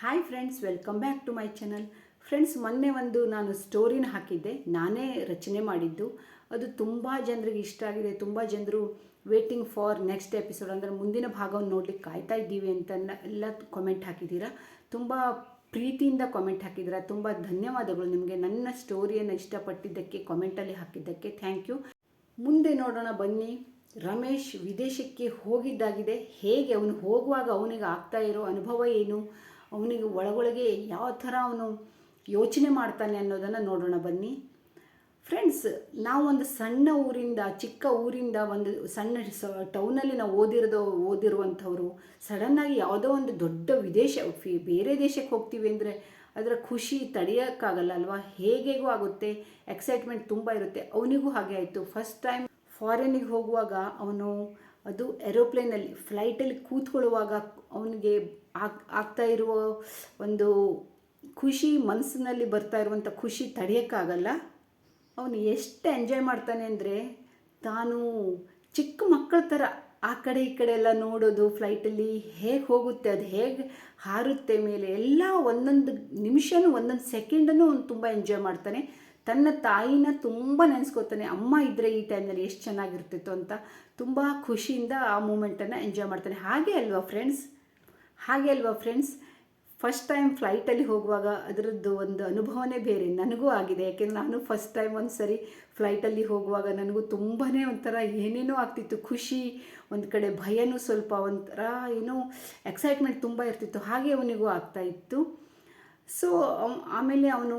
Hi friends welcome back to my channel friends ಮೊನ್ನೆ ಒಂದು ನಾನು ಸ್ಟೋರಿನ ಹಾಕಿದ್ದೆ. ನಾನೇ ರಚನೆ ಮಾಡಿದ್ದು. ಅದು ತುಂಬ ಜನರಿಗೆ ಇಷ್ಟ ಆಗಿದೆ. ತುಂಬ ಜನರು ವೇಟಿಂಗ್ ಫಾರ್ ನೆಕ್ಸ್ಟ್ ಎಪಿಸೋಡ್ ಅಂದರೆ ಮುಂದಿನ ಭಾಗವನ್ನು ನೋಡಲಿಕ್ಕೆ ಕಾಯ್ತಾ ಇದ್ದೀವಿ ಅಂತ ಎಲ್ಲ ಕಾಮೆಂಟ್ ಹಾಕಿದ್ದೀರಾ? ತುಂಬ ಪ್ರೀತಿಯಿಂದ ಕಾಮೆಂಟ್ ಹಾಕಿದ್ದೀರಾ? ತುಂಬ ಧನ್ಯವಾದಗಳು ನಿಮಗೆ. ನನ್ನ ಸ್ಟೋರಿಯನ್ನು ಇಷ್ಟಪಟ್ಟಿದ್ದಕ್ಕೆ ಕಾಮೆಂಟಲ್ಲಿ ಹಾಕಿದ್ದಕ್ಕೆ ಥ್ಯಾಂಕ್ ಯು ಮುಂದೆ ನೋಡೋಣ ಬನ್ನಿ. ರಮೇಶ್ ವಿದೇಶಕ್ಕೆ ಹೋಗಿದ್ದಾಗಿದೆ. ಹೇಗೆ ಅವನು ಹೋಗುವಾಗ ಅವನಿಗೆ ಆಗ್ತಾ ಇರೋ ಅನುಭವ ಏನು? ಅವನಿಗೆ ಒಳಗೊಳಗೆ ಯಾವ ಥರ ಅವನು ಯೋಚನೆ ಮಾಡ್ತಾನೆ ಅನ್ನೋದನ್ನು ನೋಡೋಣ ಬನ್ನಿ. ಫ್ರೆಂಡ್ಸ್ ನಾವು ಒಂದು ಸಣ್ಣ ಊರಿಂದ, ಚಿಕ್ಕ ಊರಿಂದ ಒಂದು ಸಣ್ಣ ಸ ಟೌನಲ್ಲಿ ನಾವು ಓದಿರೋದು, ಓದಿರುವಂಥವ್ರು ಸಡನ್ನಾಗಿ ಯಾವುದೋ ಒಂದು ದೊಡ್ಡ ವಿದೇಶ, ಫಿ, ಬೇರೆ ದೇಶಕ್ಕೆ ಹೋಗ್ತೀವಿ ಅಂದರೆ ಅದರ ಖುಷಿ ತಡೆಯೋಕ್ಕಾಗಲ್ಲ ಅಲ್ವಾ? ಹೇಗೇಗೂ ಆಗುತ್ತೆ ಎಕ್ಸೈಟ್ಮೆಂಟ್ ತುಂಬ ಇರುತ್ತೆ. ಅವನಿಗೂ ಹಾಗೆ ಆಯಿತು. ಫಸ್ಟ್ ಟೈಮ್ ಫಾರಿನಿಗೆ ಹೋಗುವಾಗ ಅವನು ಅದು ಏರೋಪ್ಲೇನಲ್ಲಿ ಫ್ಲೈಟಲ್ಲಿ ಕೂತ್ಕೊಳ್ಳುವಾಗ ಅವನಿಗೆ ಆಗ್, ಆಗ್ತಾ ಇರುವ ಒಂದು ಖುಷಿ ಮನಸ್ಸಿನಲ್ಲಿ ಬರ್ತಾ ಇರುವಂಥ ಖುಷಿ ತಡೆಯೋಕ್ಕಾಗಲ್ಲ. ಅವನು ಎಷ್ಟು ಎಂಜಾಯ್ ಮಾಡ್ತಾನೆ ಅಂದರೆ ತಾನು ಚಿಕ್ಕ ಮಕ್ಕಳ ಥರ ಆ ಕಡೆ ಈ ಕಡೆ ಎಲ್ಲ ನೋಡೋದು, ಫ್ಲೈಟಲ್ಲಿ ಹೇಗೆ ಹೋಗುತ್ತೆ, ಅದು ಹೇಗೆ ಹಾರುತ್ತೆ ಮೇಲೆ ಎಲ್ಲ ಒಂದೊಂದು ನಿಮಿಷನೂ ಒಂದೊಂದು ಸೆಕೆಂಡನ್ನು ಅವನು ತುಂಬ ಎಂಜಾಯ್ ಮಾಡ್ತಾನೆ. ತನ್ನ ತಾಯಿನ ತುಂಬ ನೆನೆಸ್ಕೋತಾನೆ, ಅಮ್ಮ ಇದ್ದರೆ ಈ ಟೈಮ್ನಲ್ಲಿ ಎಷ್ಟು ಚೆನ್ನಾಗಿರ್ತಿತ್ತು ಅಂತ. ತುಂಬ ಖುಷಿಯಿಂದ ಆ ಮೂಮೆಂಟನ್ನು ಎಂಜಾಯ್ ಮಾಡ್ತಾನೆ. ಹಾಗೆ ಅಲ್ವಾ ಫ್ರೆಂಡ್ಸ್? ಹಾಗೆ ಅಲ್ವಾ ಫ್ರೆಂಡ್ಸ್ ಫಸ್ಟ್ ಟೈಮ್ ಫ್ಲೈಟಲ್ಲಿ ಹೋಗುವಾಗ ಅದರದ್ದು ಒಂದು ಅನುಭವನೇ ಬೇರೆ, ನನಗೂ ಆಗಿದೆ. ಯಾಕೆಂದರೆ ನಾನು ಫಸ್ಟ್ ಟೈಮ್ ಒಂದು ಸರಿ ಫ್ಲೈಟಲ್ಲಿ ಹೋಗುವಾಗ ನನಗೂ ತುಂಬಾ ಒಂಥರ ಏನೇನೋ ಆಗ್ತಿತ್ತು. ಖುಷಿ, ಒಂದು ಕಡೆ ಭಯನೂ ಸ್ವಲ್ಪ ಒಂಥರ ಏನೋ ಎಕ್ಸೈಟ್ಮೆಂಟ್ ತುಂಬ ಇರ್ತಿತ್ತು. ಹಾಗೆ ಅವನಿಗೂ ಆಗ್ತಾ ಇತ್ತು. ಸೊ ಆಮೇಲೆ ಅವನು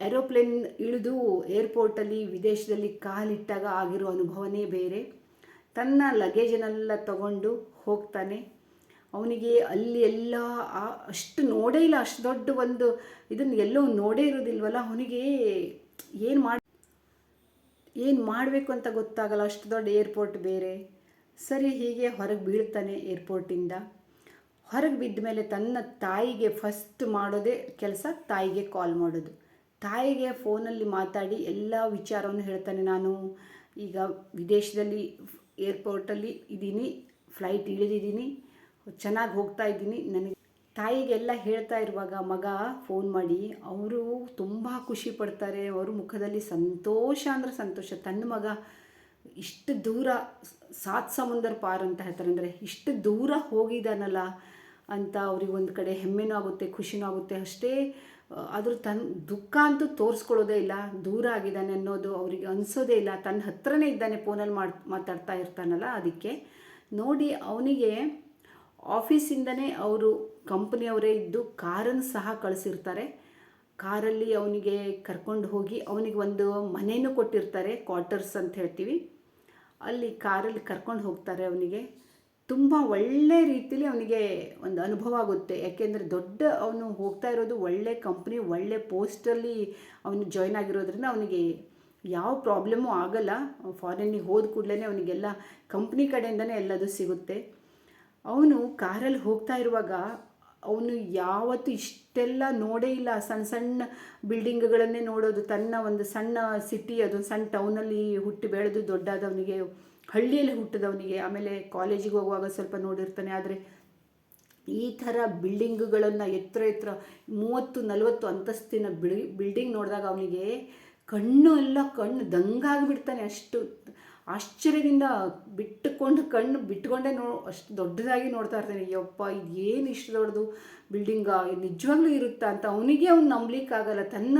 ಏರೋಪ್ಲೇನ್ ಇಳಿದು ಏರ್ಪೋರ್ಟಲ್ಲಿ ವಿದೇಶದಲ್ಲಿ ಕಾಲಿಟ್ಟಾಗ ಆಗಿರೋ ಅನುಭವನೇ ಬೇರೆ. ತನ್ನ ಲಗೇಜನ್ನೆಲ್ಲ ತಗೊಂಡು ಹೋಗ್ತಾನೆ. ಅವನಿಗೆ ಅಲ್ಲಿ ಎಲ್ಲ ಅಷ್ಟು ನೋಡೇ ಇಲ್ಲ, ಅಷ್ಟು ದೊಡ್ಡ ಒಂದು ಇದನ್ನು ಎಲ್ಲೋ ನೋಡೇ ಇರೋದಿಲ್ವಲ್ಲ, ಅವನಿಗೆ ಏನು ಮಾಡ, ಏನು ಮಾಡಬೇಕು ಅಂತ ಗೊತ್ತಾಗಲ್ಲ, ಅಷ್ಟು ದೊಡ್ಡ ಏರ್ಪೋರ್ಟ್ ಬೇರೆ. ಸರಿ, ಹೀಗೆ ಹೊರಗೆ ಬೀಳ್ತಾನೆ ಏರ್ಪೋರ್ಟಿಂದ ಹೊರಗೆ ಬಿದ್ದ ಮೇಲೆ ತನ್ನ ತಾಯಿಗೆ ಫಸ್ಟ್ ಮಾಡೋದೇ ಕೆಲಸ, ತಾಯಿಗೆ ಕಾಲ್ ಮಾಡೋದು. ತಾಯಿಗೆ ಫೋನಲ್ಲಿ ಮಾತಾಡಿ ಎಲ್ಲ ವಿಚಾರವನ್ನು ಹೇಳ್ತಾನೆ ನಾನು. ಈಗ ವಿದೇಶದಲ್ಲಿ ಏರ್ಪೋರ್ಟಲ್ಲಿ ಇದ್ದೀನಿ ಫ್ಲೈಟ್ ಇಳಿದಿದ್ದೀನಿ ಚೆನ್ನಾಗಿ ಹೋಗ್ತಾ ಇದ್ದೀನಿ. ನನಗೆ ತಾಯಿಗೆಲ್ಲ ಹೇಳ್ತಾ ಇರುವಾಗ ಮಗ ಫೋನ್ ಮಾಡಿ, ಅವರು ತುಂಬ ಖುಷಿ ಪಡ್ತಾರೆ. ಅವ್ರ ಮುಖದಲ್ಲಿ ಸಂತೋಷ ಅಂದರೆ ಸಂತೋಷ. ತನ್ನ ಮಗ ಇಷ್ಟು ದೂರ ಸಾತ್ ಸಮುದ್ರ ಪಾರ್ ಅಂತ ಹೇಳ್ತಾರೆ. ಅಂದರೆ ಇಷ್ಟು ದೂರ ಹೋಗಿದ್ದಾನಲ್ಲ ಅಂತ ಅವ್ರಿಗೆ ಒಂದು ಕಡೆ ಹೆಮ್ಮೆನೂ ಆಗುತ್ತೆ, ಖುಷಿನೂ ಆಗುತ್ತೆ. ಅಷ್ಟೇ, ಆದರೂ ತನ್ನ ದುಃಖ ಅಂತೂ ತೋರಿಸ್ಕೊಳ್ಳೋದೇ ಇಲ್ಲ. ದೂರ ಆಗಿದ್ದಾನೆ ಅನ್ನೋದು ಅವರಿಗೆ ಅನಿಸೋದೇ ಇಲ್ಲ. ತನ್ನ ಹತ್ರನೇ ಇದ್ದಾನೆ ಫೋನಲ್ಲಿ ಮಾಡಿ, ಮಾತಾಡ್ತಾ ಇರ್ತಾನಲ್ಲ ಅದಕ್ಕೆ. ನೋಡಿ, ಅವನಿಗೆ ಆಫೀಸಿಂದನೇ ಅವರು ಕಂಪ್ನಿಯವರೇ ಇದ್ದು ಕಾರನ್ನು ಸಹ ಕಳಿಸಿರ್ತಾರೆ. ಕಾರಲ್ಲಿ ಅವನಿಗೆ ಕರ್ಕೊಂಡು ಹೋಗಿ ಅವನಿಗೆ ಒಂದು ಮನೆಯೂ ಕೊಟ್ಟಿರ್ತಾರೆ ಕ್ವಾರ್ಟರ್ಸ್ ಅಂತ ಹೇಳ್ತೀವಿ. ಅಲ್ಲಿ ಕಾರಲ್ಲಿ ಕರ್ಕೊಂಡು ಹೋಗ್ತಾರೆ ಅವನಿಗೆ. ತುಂಬ ಒಳ್ಳೆ ರೀತಿಲಿ ಅವನಿಗೆ ಒಂದು ಅನುಭವ ಆಗುತ್ತೆ. ಯಾಕೆಂದರೆ ದೊಡ್ಡ ಅವನು ಹೋಗ್ತಾ ಇರೋದು ಒಳ್ಳೆ ಕಂಪ್ನಿ ಒಳ್ಳೆ ಪೋಸ್ಟಲ್ಲಿ ಅವನು ಜಾಯ್ನ್ ಆಗಿರೋದ್ರಿಂದ ಅವನಿಗೆ ಯಾವ ಪ್ರಾಬ್ಲಮ್ಮು ಆಗಲ್ಲ. ಫಾರಿನ್ನಿಗೆ ಹೋದ ಕೂಡಲೇ ಅವನಿಗೆಲ್ಲ ಕಂಪ್ನಿ ಕಡೆಯಿಂದನೇ ಎಲ್ಲದು ಸಿಗುತ್ತೆ. ಅವನು ಕಾರಲ್ಲಿ ಹೋಗ್ತಾ ಇರುವಾಗ ಅವನು ಯಾವತ್ತೂ ಇಷ್ಟೆಲ್ಲ ನೋಡೇ ಇಲ್ಲ. ಸಣ್ಣ ಸಣ್ಣ ಬಿಲ್ಡಿಂಗ್ಗಳನ್ನೇ ನೋಡೋದು, ತನ್ನ ಒಂದು ಸಣ್ಣ ಸಿಟಿ ಅದು ಸಣ್ಣ ಟೌನಲ್ಲಿ ಹುಟ್ಟಿ ಬೆಳೆದು ದೊಡ್ಡಾದವನಿಗೆ, ಹಳ್ಳಿಯಲ್ಲಿ ಹುಟ್ಟಿದವನಿಗೆ, ಆಮೇಲೆ ಕಾಲೇಜಿಗೆ ಹೋಗುವಾಗ ಸ್ವಲ್ಪ ನೋಡಿರ್ತಾನೆ. ಆದರೆ ಈ ಥರ ಬಿಲ್ಡಿಂಗ್ಗಳನ್ನು ಎತ್ತರ ಎತ್ತರ ಮೂವತ್ತು, ನಲವತ್ತು ಅಂತಸ್ತಿನ ಬಿಳಿ, ಬಿಲ್ಡಿಂಗ್ ನೋಡಿದಾಗ ಅವನಿಗೆ ಕಣ್ಣು ಎಲ್ಲ ಕಣ್ಣು ದಂಗಾಗಿಬಿಡ್ತಾನೆ ಅಷ್ಟು. ಆಶ್ಚರ್ಯದಿಂದ ಬಿಟ್ಟುಕೊಂಡು ಕಣ್ಣು ಬಿಟ್ಕೊಂಡೇ ನೋ, ಅಷ್ಟು ದೊಡ್ಡದಾಗಿ ನೋಡ್ತಾ ಇರ್ತಾನೆ. ಯಪ್ಪ, ಇದು ಏನು ಇಷ್ಟು ದೊಡ್ಡದು ಬಿಲ್ಡಿಂಗ? ನಿಜವಾಗ್ಲೂ ಇರುತ್ತಾ ಅಂತ ಅವನಿಗೆ ಅವ್ನು ನಂಬಲಿಕ್ಕಾಗಲ್ಲ ತನ್ನ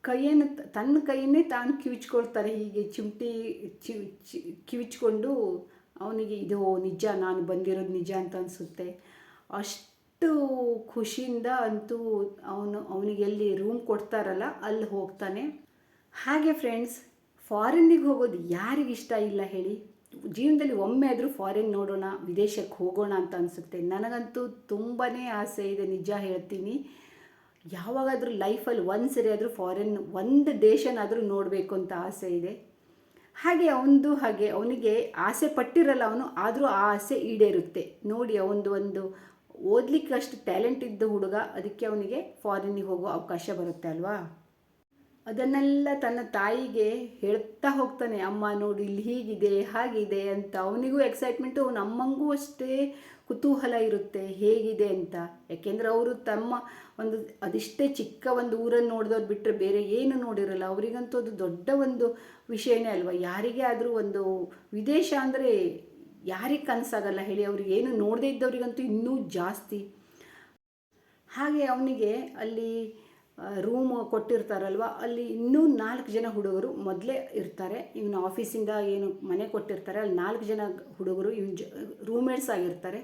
ಕೈಯನ್ನು, ತನ್ನ ಕೈಯನ್ನೇ ತಾನು ಕಿವಿಚ್ಕೊಳ್ತಾರೆ ಹೀಗೆ ಚಿಮಟಿ, ಚಿ ಕಿವಿಚ್ಕೊಂಡು ಅವನಿಗೆ, ಇದು ನಿಜ, ನಾನು ಬಂದಿರೋದು ನಿಜ ಅಂತ ಅನಿಸುತ್ತೆ. ಅಷ್ಟು ಖುಷಿಯಿಂದ ಅಂತೂ ಅವನು, ಅವನಿಗೆ ಎಲ್ಲಿ ರೂಮ್ ಕೊಡ್ತಾರಲ್ಲ ಅಲ್ಲಿ ಹೋಗ್ತಾನೆ. ಹಾಗೆ ಫ್ರೆಂಡ್ಸ್ ಫಾರಿನ್ನಿಗೆ ಹೋಗೋದು ಯಾರಿಗಿಷ್ಟ ಇಲ್ಲ ಹೇಳಿ? ಜೀವನದಲ್ಲಿ ಒಮ್ಮೆ ಆದರೂ ಫಾರಿನ್ ನೋಡೋಣ, ವಿದೇಶಕ್ಕೆ ಹೋಗೋಣ ಅಂತ ಅನಿಸುತ್ತೆ. ನನಗಂತೂ ತುಂಬಾ ಆಸೆ ಇದೆ, ನಿಜ ಹೇಳ್ತೀನಿ. ಯಾವಾಗಾದರೂ ಲೈಫಲ್ಲಿ ಒಂದು ಸರಿ ಆದರೂ ಫಾರಿನ್, ಒಂದು ದೇಶನಾದರೂ ನೋಡಬೇಕು ಅಂತ ಆಸೆ ಇದೆ. ಹಾಗೆ ಅವನದು ಹಾಗೆ, ಅವನಿಗೆ ಆಸೆ ಪಟ್ಟಿರಲ್ಲ ಅವನು, ಆದರೂ ಆ ಆಸೆ ಈಡೇರುತ್ತೆ. ನೋಡಿ, ಅವನದು ಒಂದು ಓದಲಿಕ್ಕೆ ಅಷ್ಟು ಟ್ಯಾಲೆಂಟ್ ಇದ್ದ ಹುಡುಗ, ಅದಕ್ಕೆ ಅವನಿಗೆ ಫಾರಿನ್ನಿಗೆ ಹೋಗೋ ಅವಕಾಶ ಬರುತ್ತೆ ಅಲ್ವಾ? ಅದನ್ನೆಲ್ಲ ತನ್ನ ತಾಯಿಗೆ ಹೇಳ್ತಾ ಹೋಗ್ತಾನೆ, ಅಮ್ಮ ನೋಡಿ ಇಲ್ಲಿ ಹೀಗಿದೆ, ಹಾಗಿದೆ ಅಂತ. ಅವನಿಗೂ ಎಕ್ಸೈಟ್ಮೆಂಟು ಅವನ ಅಮ್ಮಂಗೂ ಅಷ್ಟೇ ಕುತೂಹಲ ಇರುತ್ತೆ, ಹೇಗಿದೆ ಅಂತ. ಯಾಕೆಂದರೆ ಅವರು ತಮ್ಮ ಒಂದು, ಅದಿಷ್ಟೇ ಚಿಕ್ಕ ಒಂದು ಊರನ್ನು ನೋಡಿದವ್ರು ಬಿಟ್ಟರೆ ಬೇರೆ ಏನು ನೋಡಿರಲ್ಲ. ಅವರಿಗಂತೂ ಅದು ದೊಡ್ಡ ಒಂದು ವಿಷಯನೇ ಅಲ್ವಾ? ಯಾರಿಗೆ ಆದರೂ ಒಂದು ವಿದೇಶ ಅಂದರೆ ಯಾರಿಗೆ ಕನಸಾಗಲ್ಲ ಹೇಳಿ ಅವ್ರಿಗೆ ಏನು ನೋಡದೇ ಇದ್ದವರಿಗಂತೂ ಇನ್ನೂ ಜಾಸ್ತಿ. ಹಾಗೆ ಅವನಿಗೆ ಅಲ್ಲಿ ರೂಮ್ ಕೊಟ್ಟಿರ್ತಾರಲ್ವ, ಅಲ್ಲಿ ಇನ್ನೂ ನಾಲ್ಕು ಜನ ಹುಡುಗರು ಮೊದಲೇ ಇರ್ತಾರೆ. ಇವನು ಆಫೀಸಿಂದ ಏನು ಮನೆ ಕೊಟ್ಟಿರ್ತಾರೆ, ಅಲ್ಲಿ ನಾಲ್ಕು ಜನ ಹುಡುಗರು ಇವನು ಜ ರೂಮ್ಮೇಟ್ಸ್ ಆಗಿರ್ತಾರೆ.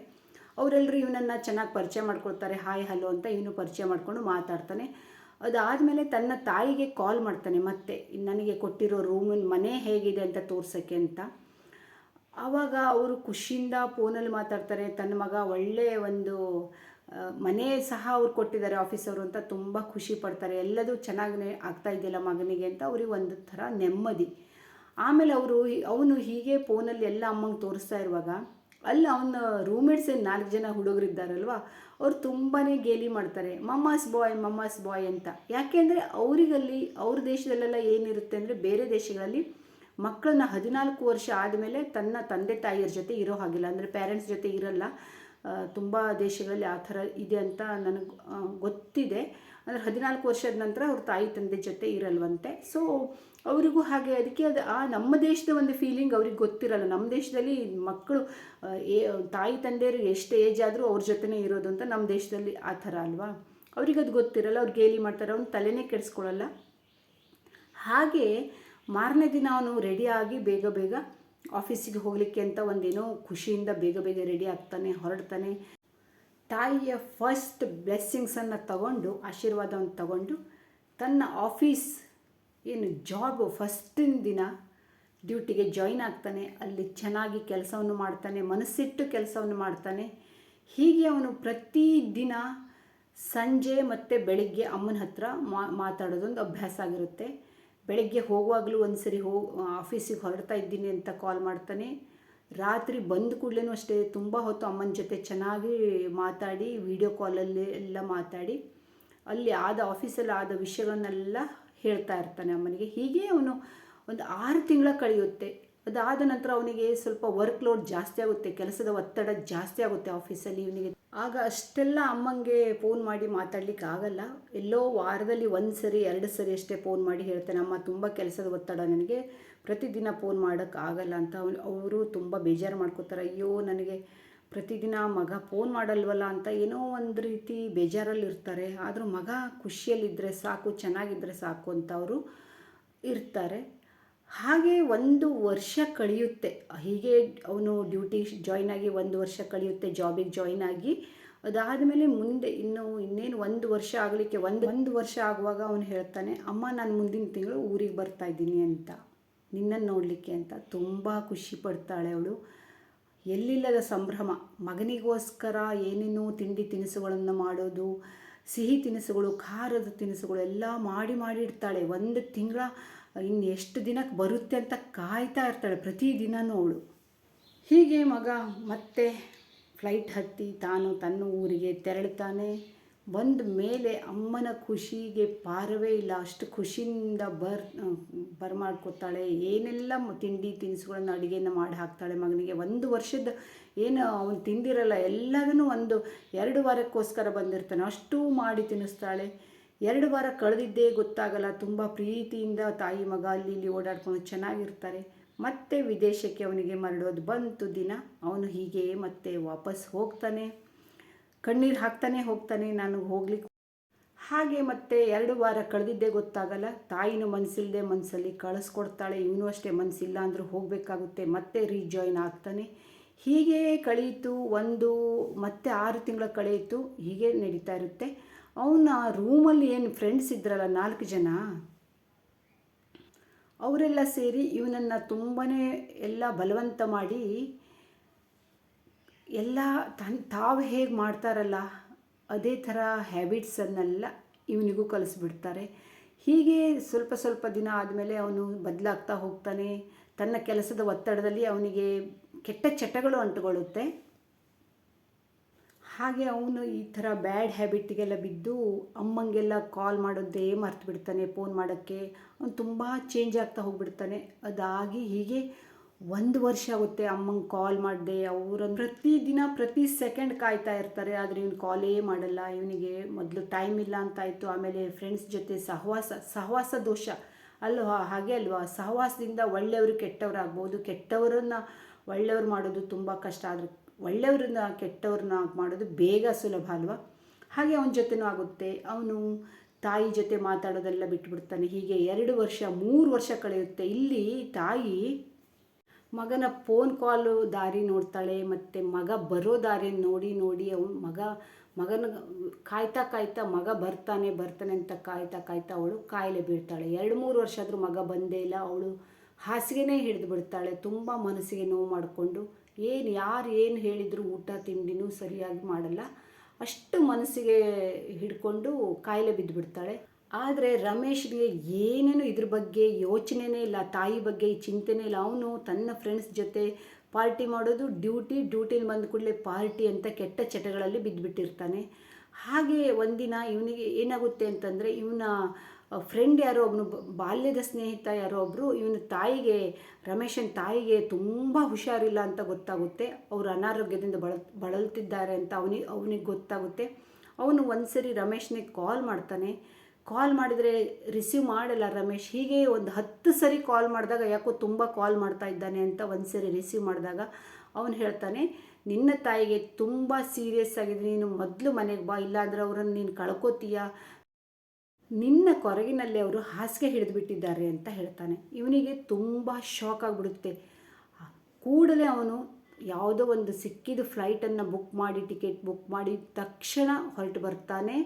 ಅವರೆಲ್ಲರೂ ಇವನನ್ನು ಚೆನ್ನಾಗಿ ಪರಿಚಯ ಮಾಡ್ಕೊಳ್ತಾರೆ ಹಾಯ್ ಹಲೋ ಅಂತ ಇವನು ಪರಿಚಯ ಮಾಡಿಕೊಂಡು ಮಾತಾಡ್ತಾನೆ. ಅದಾದಮೇಲೆ ತನ್ನ ತಾಯಿಗೆ ಕಾಲ್ ಮಾಡ್ತಾನೆ, ಮತ್ತೆ, ನನಗೆ ಕೊಟ್ಟಿರೋ ರೂಮಿನ ಮನೆ ಹೇಗಿದೆ ಅಂತ ತೋರ್ಸೋಕ್ಕೆ ಅಂತ. ಆವಾಗ ಅವರು ಖುಷಿಯಿಂದ ಫೋನಲ್ಲಿ ಮಾತಾಡ್ತಾರೆ. ತನ್ನ ಮಗ ಒಳ್ಳೆಯ ಒಂದು ಮನೆ ಸಹ ಅವ್ರು ಕೊಟ್ಟಿದ್ದಾರೆ ಆಫೀಸವರು ಅಂತ ತುಂಬ ಖುಷಿ ಪಡ್ತಾರೆ. ಎಲ್ಲದೂ ಚೆನ್ನಾಗಿ ಆಗ್ತಾ ಇದೆಯಲ್ಲ ಮಗನಿಗೆ ಅಂತ ಅವ್ರಿಗೆ ಒಂದು ಥರ ನೆಮ್ಮದಿ. ಆಮೇಲೆ ಅವರು ಅವನು ಹೀಗೆ ಫೋನಲ್ಲಿ ಎಲ್ಲ ಅಮ್ಮಂಗೆ ತೋರಿಸ್ತಾ ಇರುವಾಗ ಅಲ್ಲಿ ಅವನ ರೂಮ್ಮೇಟ್ಸ್ ಏನು ನಾಲ್ಕು ಜನ ಹುಡುಗರಿದ್ದಾರಲ್ವ ಅವ್ರು ತುಂಬಾ ಗೇಲಿ ಮಾಡ್ತಾರೆ. ಮಮ್ಮಾಸ್ ಬಾಯ್ ಮಮ್ಮಾಸ್ ಬಾಯ್ ಅಂತ. ಯಾಕೆಂದರೆ ಅವರಿಗಲ್ಲಿ, ಅವ್ರ ದೇಶದಲ್ಲೆಲ್ಲ ಏನಿರುತ್ತೆ ಅಂದರೆ ಬೇರೆ ದೇಶಗಳಲ್ಲಿ ಮಕ್ಕಳನ್ನ ಹದಿನಾಲ್ಕು ವರ್ಷ ಆದಮೇಲೆ ತನ್ನ ತಂದೆ ತಾಯಿಯರ ಜೊತೆ ಇರೋ ಹಾಗಿಲ್ಲ. ಅಂದರೆ ಪೇರೆಂಟ್ಸ್ ಜೊತೆ ಇರಲ್ಲ. ತುಂಬ ದೇಶಗಳಲ್ಲಿ ಆ ಥರ ಇದೆ ಅಂತ ನನಗೆ ಗೊತ್ತಿದೆ. ಅಂದರೆ ಹದಿನಾಲ್ಕು ವರ್ಷದ ನಂತರ ಅವ್ರ ತಾಯಿ ತಂದೆ ಜೊತೆ ಇರಲ್ವಂತೆ. ಸೊ ಅವರಿಗೂ ಹಾಗೆ, ಅದಕ್ಕೆ ಅದು, ಆ ನಮ್ಮ ದೇಶದ ಒಂದು ಫೀಲಿಂಗ್ ಅವ್ರಿಗೆ ಗೊತ್ತಿರಲ್ಲ. ನಮ್ಮ ದೇಶದಲ್ಲಿ ಮಕ್ಕಳು ಏ ತಾಯಿ ತಂದೆಯರು ಎಷ್ಟು ಏಜ್ ಆದರೂ ಅವ್ರ ಜೊತೆನೇ ಇರೋದು ಅಂತ ನಮ್ಮ ದೇಶದಲ್ಲಿ ಆ ಥರ ಅಲ್ವಾ? ಅವ್ರಿಗೆ ಅದು ಗೊತ್ತಿರಲ್ಲ. ಅವ್ರು ಗೇಲಿ ಮಾಡ್ತಾರೆ. ಅವ್ನು ತಲೆನೇ ಕೆಡಿಸ್ಕೊಳ್ಳಲ್ಲ ಹಾಗೆ ಮಾರನೇ ದಿನ ಅವನು ರೆಡಿಯಾಗಿ ಬೇಗ ಬೇಗ ಆಫೀಸಿಗೆ ಹೋಗಲಿಕ್ಕೆ ಅಂತ ಒಂದೇನೋ ಖುಷಿಯಿಂದ ಬೇಗ ಬೇಗ ರೆಡಿ ಆಗ್ತಾನೆ, ಹೊರಡ್ತಾನೆ. ತಾಯಿಯ ಫಸ್ಟ್ ಬ್ಲೆಸ್ಸಿಂಗ್ಸನ್ನು ತಗೊಂಡು, ಆಶೀರ್ವಾದವನ್ನು ತಗೊಂಡು ತನ್ನ ಆಫೀಸ್ ಏನು ಜಾಬ್ ಫಸ್ಟಿನ ದಿನ ಡ್ಯೂಟಿಗೆ ಜಾಯಿನ್ ಆಗ್ತಾನೆ. ಅಲ್ಲಿ ಚೆನ್ನಾಗಿ ಕೆಲಸವನ್ನು ಮಾಡ್ತಾನೆ, ಮನಸ್ಸಿಟ್ಟು ಕೆಲಸವನ್ನು ಮಾಡ್ತಾನೆ. ಹೀಗೆ ಅವನು ಪ್ರತಿದಿನ ಸಂಜೆ ಮತ್ತು ಬೆಳಿಗ್ಗೆ ಅಮ್ಮನ ಹತ್ರ ಮಾತಾಡೋದೊಂದು ಅಭ್ಯಾಸ ಆಗಿರುತ್ತೆ. ಬೆಳಗ್ಗೆ ಹೋಗುವಾಗಲೂ ಒಂದು ಸರಿ ಹೋ ಆಫೀಸಿಗೆ ಹೊರಡ್ತಾ ಇದ್ದೀನಿ ಅಂತ ಕಾಲ್ ಮಾಡ್ತಾನೆ. ರಾತ್ರಿ ಬಂದ ಕೂಡಲೇ ಅಷ್ಟೇ, ತುಂಬ ಹೊತ್ತು ಅಮ್ಮನ ಜೊತೆ ಚೆನ್ನಾಗಿ ಮಾತಾಡಿ ವಿಡಿಯೋ ಕಾಲಲ್ಲಿ ಎಲ್ಲ ಮಾತಾಡಿ, ಅಲ್ಲಿ ಆದ ಆಫೀಸಲ್ಲಿ ಆದ ವಿಷಯಗಳನ್ನೆಲ್ಲ ಹೇಳ್ತಾ ಇರ್ತಾನೆ ಅಮ್ಮನಿಗೆ. ಹೀಗೆ ಅವನು ಒಂದು ಆರು ತಿಂಗಳ ಕಳೆಯುತ್ತೆ. ಅದಾದ ನಂತರ ಅವನಿಗೆ ಸ್ವಲ್ಪ ವರ್ಕ್ ಲೋಡ್ ಜಾಸ್ತಿ ಆಗುತ್ತೆ, ಕೆಲಸದ ಒತ್ತಡ ಜಾಸ್ತಿ ಆಗುತ್ತೆ ಆಫೀಸಲ್ಲಿ ಇವನಿಗೆ. ಆಗ ಅಷ್ಟೆಲ್ಲ ಅಮ್ಮಂಗೆ ಫೋನ್ ಮಾಡಿ ಮಾತಾಡ್ಲಿಕ್ಕೆ ಆಗಲ್ಲ. ಎಲ್ಲೋ ವಾರದಲ್ಲಿ ಒಂದು ಸರಿ, ಎರಡು ಸರಿ ಅಷ್ಟೇ ಫೋನ್ ಮಾಡಿ ಹೇಳ್ತಾನೆ, ಅಮ್ಮ, ತುಂಬ ಕೆಲಸದ ಒತ್ತಡ ನನಗೆ. ಪ್ರತಿದಿನ ಫೋನ್ ಮಾಡೋಕ್ಕೆ ಆಗಲ್ಲ ಅಂತ ಅವರು ತುಂಬ ಬೇಜಾರು ಮಾಡ್ಕೋತಾರೆ. ಅಯ್ಯೋ, ನನಗೆ ಪ್ರತಿದಿನ ಮಗ ಫೋನ್ ಮಾಡಲ್ವಲ್ಲ ಅಂತ ಏನೋ ಒಂದು ರೀತಿ ಬೇಜಾರಲ್ಲಿ ಇರ್ತಾರೆ. ಆದರೂ ಮಗ ಖುಷಿಯಲ್ಲಿದ್ದರೆ ಸಾಕು ಚೆನ್ನಾಗಿದ್ದರೆ ಸಾಕು ಅಂತ ಅವರು ಇರ್ತಾರೆ. ಹಾಗೆ ಒಂದು ವರ್ಷ ಕಳೆಯುತ್ತೆ. ಹೀಗೆ ಅವನು ಡ್ಯೂಟಿ ಜಾಯ್ನ್ ಆಗಿ ಒಂದು ವರ್ಷ ಕಳೆಯುತ್ತೆ, ಜಾಬಿಗೆ ಜಾಯ್ನ್ ಆಗಿ. ಅದಾದಮೇಲೆ ಮುಂದೆ ಇನ್ನು ಇನ್ನೇನು ಒಂದು ವರ್ಷ ಆಗಲಿಕ್ಕೆ ಒಂದು ಒಂದು ವರ್ಷ ಆಗುವಾಗ ಅವನು ಹೇಳ್ತಾನೆ, ಅಮ್ಮ, ನಾನು ಮುಂದಿನ ತಿಂಗಳು ಊರಿಗೆ ಬರ್ತಾ ಇದ್ದೀನಿ ಅಂತ, ನಿನ್ನನ್ನು ನೋಡಲಿಕ್ಕೆ ಅಂತ. ತುಂಬ ಖುಷಿ ಪಡ್ತಾಳೆ ಅವಳು. ಎಲ್ಲಿಲ್ಲದ ಸಂಭ್ರಮ. ಮಗನಿಗೋಸ್ಕರ ಏನೇನೋ ತಿಂಡಿ ತಿನಿಸುಗಳನ್ನು ಮಾಡೋದು ಸಿಹಿ ತಿನಿಸುಗಳು, ಖಾರದ ತಿನಿಸುಗಳು ಎಲ್ಲ ಮಾಡಿ ಮಾಡಿ ಇಡ್ತಾಳೆ. ಒಂದು ತಿಂಗಳ, ಇನ್ನು ಎಷ್ಟು ದಿನಕ್ಕೆ ಬರುತ್ತೆ ಅಂತ ಕಾಯ್ತಾ ಇರ್ತಾಳೆ ಪ್ರತಿದಿನವೂ ಅವಳು. ಹೀಗೆ ಮಗ ಮತ್ತೆ ಫ್ಲೈಟ್ ಹತ್ತಿ ತಾನು ತನ್ನ ಊರಿಗೆ ತೆರಳುತ್ತಾನೆ. ಬಂದ ಮೇಲೆ ಅಮ್ಮನ ಖುಷಿಗೆ ಪಾರವೇ ಇಲ್ಲ. ಅಷ್ಟು ಖುಷಿಯಿಂದ ಬರ್ ಬರಮಾಡ್ಕೊತಾಳೆ. ಏನೆಲ್ಲ ತಿಂಡಿ ತಿನಿಸುಗಳನ್ನು ಅಡುಗೆನ ಮಾಡಿ ಹಾಕ್ತಾಳೆ ಮಗನಿಗೆ. ಒಂದು ವರ್ಷದ ಏನು ಅವನು ತಿಂದಿರಲ್ಲ, ಎಲ್ಲದನ್ನು ಒಂದು ಎರಡು ವಾರಕ್ಕೋಸ್ಕರ ಬಂದಿರ್ತಾನೆ. ಅಷ್ಟು ಮಾಡಿ ತಿನ್ನಿಸ್ತಾಳೆ. ಎರಡು ವಾರ ಕಳೆದಿದ್ದೇ ಗೊತ್ತಾಗಲ್ಲ. ತುಂಬ ಪ್ರೀತಿಯಿಂದ ತಾಯಿ ಮಗ ಅಲ್ಲಿ ಇಲ್ಲಿ ಓಡಾಡ್ಕೊಂಡು ಚೆನ್ನಾಗಿರ್ತಾರೆ. ಮತ್ತೆ ವಿದೇಶಕ್ಕೆ ಅವನಿಗೆ ಮರಳೋದು ಬಂತು ದಿನ. ಅವನು ಹೀಗೆ ಮತ್ತೆ ವಾಪಸ್ ಹೋಗ್ತಾನೆ. ಕಣ್ಣೀರು ಹಾಕ್ತಾನೆ ಹೋಗ್ತಾನೆ ನಾನು ಹೋಗ್ಲಿಕ್ಕೆ ಹಾಗೆ ಮತ್ತೆ ಎರಡು ವಾರ ಕಳೆದಿದ್ದೇ ಗೊತ್ತಾಗಲ್ಲ. ತಾಯಿನೂ ಮನಸ್ಸಿಲ್ಲದೆ ಮನಸ್ಸಲ್ಲಿ ಕಳಿಸ್ಕೊಡ್ತಾಳೆ. ಇವನು ಅಷ್ಟೇ ಮನಸ್ಸಿಲ್ಲ ಅಂದರೂ ಹೋಗಬೇಕಾಗುತ್ತೆ. ಮತ್ತೆ ರೀಜಾಯಿನ್ ಆಗ್ತಾನೆ. ಹೀಗೆ ಕಳೆಯಿತು ಒಂದು, ಮತ್ತೆ ಆರು ತಿಂಗಳ ಕಳೆಯಿತು. ಹೀಗೆ ನಡೀತಾ ಇರುತ್ತೆ. ಅವನ ರೂಮಲ್ಲಿ ಏನು ಫ್ರೆಂಡ್ಸ್ ಇದ್ರಲ್ಲ ನಾಲ್ಕು ಜನ? ಅವರೆಲ್ಲ ಸೇರಿ ಇವನನ್ನು ತುಂಬಾ ಎಲ್ಲ ಬಲವಂತ ಮಾಡಿ ಎಲ್ಲ ತನ್ ತಾವು ಹೇಗೆ ಮಾಡ್ತಾರಲ್ಲ, ಅದೇ ಥರ ಹ್ಯಾಬಿಟ್ಸನ್ನೆಲ್ಲ ಇವನಿಗೂ ಕಲಿಸ್ಬಿಡ್ತಾರೆ. ಹೀಗೆ ಸ್ವಲ್ಪ ಸ್ವಲ್ಪ ದಿನ ಆದಮೇಲೆ ಅವನು ಬದಲಾಗ್ತಾ ಹೋಗ್ತಾನೆ. ತನ್ನ ಕೆಲಸದ ಒತ್ತಡದಲ್ಲಿ ಅವನಿಗೆ ಕೆಟ್ಟ ಚಟಗಳು ಅಂಟುಕೊಳ್ಳುತ್ತೆ. ಹಾಗೆ ಅವನು ಈ ಥರ ಬ್ಯಾಡ್ ಹ್ಯಾಬಿಟ್ಟಿಗೆಲ್ಲ ಬಿದ್ದು ಅಮ್ಮಂಗೆಲ್ಲ ಕಾಲ್ ಮಾಡೋದೇ ಮರ್ತು ಬಿಡ್ತಾನೆ ಫೋನ್ ಮಾಡೋಕ್ಕೆ. ಅವನು ತುಂಬ ಚೇಂಜ್ ಆಗ್ತಾ ಹೋಗ್ಬಿಡ್ತಾನೆ. ಅದಾಗಿ ಹೀಗೆ ಒಂದು ವರ್ಷ ಆಗುತ್ತೆ ಅಮ್ಮಂಗೆ ಕಾಲ್ ಮಾಡಿದೆ ಅವರನ್ನು ಪ್ರತಿದಿನ ಪ್ರತಿ ಸೆಕೆಂಡ್ ಕಾಯ್ತಾ ಇರ್ತಾರೆ, ಆದರೆ ಇವನು ಕಾಲೇ ಮಾಡಲ್ಲ. ಇವನಿಗೆ ಮೊದಲು ಟೈಮ್ ಇಲ್ಲ ಅಂತಾಯಿತು ಆಮೇಲೆ ಫ್ರೆಂಡ್ಸ್ ಜೊತೆ ಸಹವಾಸ ಸಹವಾಸ ದೋಷ. ಅಲ್ವಾ ಹಾಗೆ ಅಲ್ವಾ? ಸಹವಾಸದಿಂದ ಒಳ್ಳೆಯವರು ಕೆಟ್ಟವರಾಗ್ಬೋದು. ಕೆಟ್ಟವರನ್ನ ಒಳ್ಳೆಯವ್ರು ಮಾಡೋದು ತುಂಬ ಕಷ್ಟ, ಆದರೆ ಒಳ್ಳೆಯವ್ರನ್ನ ಕೆಟ್ಟವ್ರನ್ನ ಮಾಡೋದು ಬೇಗ ಸುಲಭ ಅಲ್ವಾ? ಹಾಗೆ ಅವನ ಜೊತೆನೂ ಆಗುತ್ತೆ. ಅವನು ತಾಯಿ ಜೊತೆ ಮಾತಾಡೋದೆಲ್ಲ ಬಿಟ್ಬಿಡ್ತಾನೆ. ಹೀಗೆ ಎರಡು ವರ್ಷ, ಮೂರು ವರ್ಷ ಕಳೆಯುತ್ತೆ. ಇಲ್ಲಿ ತಾಯಿ ಮಗನ ಫೋನ್ ಕಾಲು ದಾರಿ ನೋಡ್ತಾಳೆ, ಮತ್ತು ಮಗ ಬರೋ ದಾರಿ ನೋಡಿ ನೋಡಿ ಅವನು ಮಗ, ಮಗನ ಕಾಯ್ತಾ ಕಾಯ್ತಾ ಮಗ ಬರ್ತಾನೆ ಬರ್ತಾನೆ ಅಂತ ಕಾಯ್ತಾ ಕಾಯ್ತಾ ಅವಳು ಕಾಯಿಲೆ ಬೀಳ್ತಾಳೆ. ಎರಡು ಮೂರು ವರ್ಷ ಆದರೂ ಮಗ ಬಂದೇ ಇಲ್ಲ, ಅವಳು ಹಾಸಿಗೆನೇ ಹಿಡಿದು ಬಿಡ್ತಾಳೆ. ತುಂಬ ಮನಸ್ಸಿಗೆ ನೋವು ಮಾಡಿಕೊಂಡು ಏನು ಯಾರು ಏನು ಹೇಳಿದರೂ ಊಟ, ತಿಂಡಿನೂ ಸರಿಯಾಗಿ ಮಾಡಲ್ಲ. ಅಷ್ಟು ಮನಸ್ಸಿಗೆ ಹಿಡ್ಕೊಂಡು ಕಾಯಿಲೆ ಬಿದ್ದು ಬಿಡ್ತಾಳೆ ಆದರೆ ರಮೇಶ್ಗೆ ಏನೇನು ಇದ್ರ ಬಗ್ಗೆ ಯೋಚನೆನೇ ಇಲ್ಲ, ತಾಯಿ ಬಗ್ಗೆ ಚಿಂತೆನೇ ಇಲ್ಲ. ಅವನು ತನ್ನ ಫ್ರೆಂಡ್ಸ್ ಜೊತೆ ಪಾರ್ಟಿ ಮಾಡೋದು ಡ್ಯೂಟಿ ಡ್ಯೂಟಿಲಿ ಬಂದ ಕೂಡಲೇ ಪಾರ್ಟಿ ಅಂತ ಕೆಟ್ಟ ಚಟಗಳಲ್ಲಿ ಬಿದ್ದುಬಿಟ್ಟಿರ್ತಾನೆ ಹಾಗೆ ಒಂದಿನ ಇವನಿಗೆ ಏನಾಗುತ್ತೆ ಅಂತಂದರೆ ಇವನ ಫ್ರೆಂಡ್ ಯಾರೋ ಒಬ್ಬನು ಬಾಲ್ಯದ ಸ್ನೇಹಿತ ಯಾರೋ ಒಬ್ಬರು ಇವನ ತಾಯಿಗೆ, ರಮೇಶನ ತಾಯಿಗೆ ತುಂಬ ಹುಷಾರಿಲ್ಲ ಅಂತ ಗೊತ್ತಾಗುತ್ತೆ. ಅವರು ಅನಾರೋಗ್ಯದಿಂದ ಬಳ, ಬಳಲ್ತಿದ್ದಾರೆ ಅಂತ ಅವನಿಗೆ ಅವನಿಗೆ ಗೊತ್ತಾಗುತ್ತೆ. ಅವನು ಒಂದು ಸರಿ ರಮೇಶ್ನಿಗೆ ಕಾಲ್ ಮಾಡ್ತಾನೆ. ಕಾಲ್ ಮಾಡಿದರೆ ರಿಸೀವ್ ಮಾಡಲ್ಲ ರಮೇಶ್. ಹೀಗೆ ಒಂದು ಹತ್ತು ಸರಿ ಕಾಲ್ ಮಾಡಿದಾಗ ಯಾಕೋ ತುಂಬ ಕಾಲ್ ಮಾಡ್ತಾ ಇದ್ದಾನೆ ಅಂತ ಒಂದು ಸರಿ ರಿಸೀವ್ ಮಾಡಿದಾಗ ಅವನು ಹೇಳ್ತಾನೆ, ನಿನ್ನ ತಾಯಿಗೆ ತುಂಬ ಸೀರಿಯಸ್ ಆಗಿದೆ ನೀನು ಮೊದಲು ಮನೆಗೆ ಬಾ. ಇಲ್ಲಾಂದ್ರೆ ಅವರನ್ನು ನೀನು ಕಳ್ಕೊತೀಯ? ನಿನ್ನ ಕೊರಗಿನಲ್ಲಿ ಅವರು ಹಾಸಿಗೆ ಹಿಡಿದು ಬಿಟ್ಟಿದ್ದಾರೆ ಅಂತ ಹೇಳ್ತಾನೆ. ಇವನಿಗೆ ತುಂಬ ಶಾಕ್ ಆಗಿಬಿಡುತ್ತೆ. ಕೂಡಲೇ ಅವನು ಯಾವುದೋ ಒಂದು ಸಿಕ್ಕಿದ ಫ್ಲೈಟನ್ನು ಬುಕ್ ಮಾಡಿ ಟಿಕೆಟ್ ಬುಕ್ ಮಾಡಿ ತಕ್ಷಣ ಹೊರಟು ಬರ್ತಾನೆ.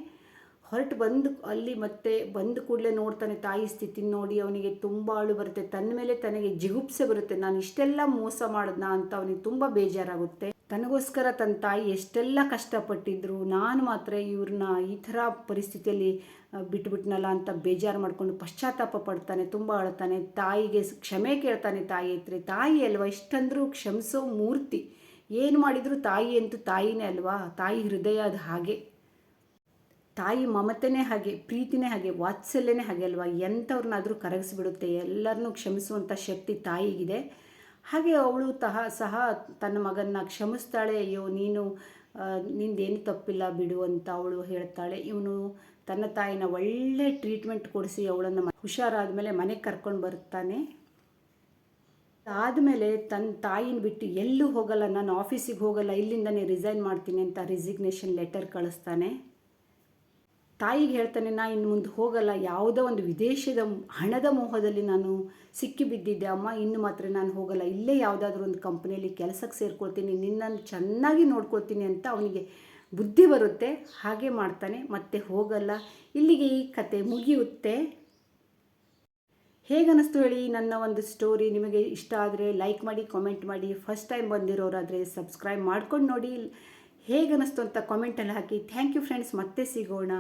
ಹೊರಟು ಬಂದು ಅಲ್ಲಿ ಮತ್ತೆ ಬಂದ ಕೂಡಲೇ ನೋಡ್ತಾನೆ ತಾಯಿ ಸ್ಥಿತಿ ನೋಡಿ ಅವನಿಗೆ ತುಂಬ ಅಳು ಬರುತ್ತೆ. ತನ್ನ ಮೇಲೆ ತನಗೆ ಜಿಗುಪ್ಸೆ ಬರುತ್ತೆ. ನಾನು ಇಷ್ಟೆಲ್ಲ ಮೋಸ ಮಾಡಿದ್ನಾ ಅಂತ ಅವನಿಗೆ ತುಂಬ ಬೇಜಾರಾಗುತ್ತೆ. ತನಗೋಸ್ಕರ ತನ್ನ ತಾಯಿ ಎಷ್ಟೆಲ್ಲ ಕಷ್ಟಪಟ್ಟಿದ್ರು ನಾನು ಮಾತ್ರ ಇವ್ರನ್ನ ಈ ಥರ ಪರಿಸ್ಥಿತಿಯಲ್ಲಿ ಬಿಟ್ಬಿಟ್ನಲ್ಲ ಅಂತ ಬೇಜಾರು ಮಾಡಿಕೊಂಡು ಪಶ್ಚಾತ್ತಾಪ ಪಡ್ತಾನೆ, ತುಂಬ ಅಳ್ತಾನೆ ತಾಯಿಗೆ ಕ್ಷಮೆ ಕೇಳ್ತಾನೆ ತಾಯಿ ಹತ್ರ. ತಾಯಿ ಅಲ್ವಾ? ಇಷ್ಟಂದ್ರೂ ಕ್ಷಮಿಸೋ ಮೂರ್ತಿ. ಏನು ಮಾಡಿದರೂ ತಾಯಿ ಅಂತೂ ತಾಯಿನೇ ಅಲ್ವಾ? ತಾಯಿ ಹೃದಯ ಅದು ಹಾಗೆ. ತಾಯಿ ಮಮತೆನೇ ಹಾಗೆ, ಪ್ರೀತಿನೇ ಹಾಗೆ, ವಾತ್ಸಲ್ಯನೇ ಹಾಗೆ ಅಲ್ವಾ? ಎಂಥವ್ರನ್ನಾದರೂ ಕರಗಿಸಿಬಿಡುತ್ತೆ. ಎಲ್ಲರನ್ನೂ ಕ್ಷಮಿಸುವಂಥ ಶಕ್ತಿ ತಾಯಿಗಿದೆ. ಹಾಗೆ ಅವಳು ತಹ, ಸಹ ತನ್ನ ಮಗನ್ನ ಕ್ಷಮಿಸ್ತಾಳೆ. ಅಯ್ಯೋ, ನೀನು ನಿಂದೇನು ತಪ್ಪಿಲ್ಲ ಬಿಡು ಅಂತ ಅವಳು ಹೇಳ್ತಾಳೆ. ಇವನು ತನ್ನ ತಾಯಿನ ಒಳ್ಳೆ ಟ್ರೀಟ್ಮೆಂಟ್ ಕೊಡಿಸಿ ಅವಳನ್ನು ಹುಷಾರಾದ ಮೇಲೆ ಮನೆಗೆ ಕರ್ಕೊಂಡು ಬರ್ತಾನೆ. ಆದಮೇಲೆ ತನ್ನ ತಾಯಿನ ಬಿಟ್ಟು ಎಲ್ಲೂ ಹೋಗಲ್ಲ. ನಾನು ಆಫೀಸಿಗೆ ಹೋಗಲ್ಲ. ಇಲ್ಲಿಂದನೇ ರಿಸೈನ್ ಮಾಡ್ತೀನಿ ಅಂತ ರಿಸಿಗ್ನೇಷನ್ ಲೆಟರ್ ಕಳಿಸ್ತಾನೆ. ತಾಯಿಗೆ ಹೇಳ್ತಾನೆ, ನಾ ಇನ್ನು ಮುಂದೆ ಹೋಗಲ್ಲ. ಯಾವುದೋ ಒಂದು ವಿದೇಶದ ಹಣದ ಮೋಹದಲ್ಲಿ ನಾನು ಸಿಕ್ಕಿಬಿದ್ದಿದ್ದೆ. ಅಮ್ಮ, ಇನ್ನು ಮಾತ್ರ ನಾನು ಹೋಗಲ್ಲ. ಇಲ್ಲೇ ಯಾವುದಾದ್ರೂ ಒಂದು ಕಂಪ್ನಿಯಲ್ಲಿ ಕೆಲಸಕ್ಕೆ ಸೇರ್ಕೊಳ್ತೀನಿ. ನಿನ್ನನ್ನು ಚೆನ್ನಾಗಿ ನೋಡ್ಕೊಳ್ತೀನಿ ಅಂತ ಅವನಿಗೆ ಬುದ್ಧಿ ಬರುತ್ತೆ. ಹಾಗೆ ಮಾಡ್ತಾನೆ. ಮತ್ತೆ ಹೋಗಲ್ಲ. ಇಲ್ಲಿಗೆ ಈ ಕತೆ ಮುಗಿಯುತ್ತೆ. ಹೇಗನ್ನಿಸ್ತು ಹೇಳಿ ನನ್ನ ಒಂದು ಸ್ಟೋರಿ? ನಿಮಗೆ ಇಷ್ಟ ಆದರೆ ಲೈಕ್ ಮಾಡಿ, ಕಾಮೆಂಟ್ ಮಾಡಿ. ಫಸ್ಟ್ ಟೈಮ್ ಬಂದಿರೋರಾದರೆ ಸಬ್ಸ್ಕ್ರೈಬ್ ಮಾಡ್ಕೊಂಡು ನೋಡಿ. ಹೇಗನ್ನಿಸ್ತು ಅಂತ ಕಾಮೆಂಟಲ್ಲಿ ಹಾಕಿ. Thank you friends. ಮತ್ತೆ ಸಿಗೋಣ.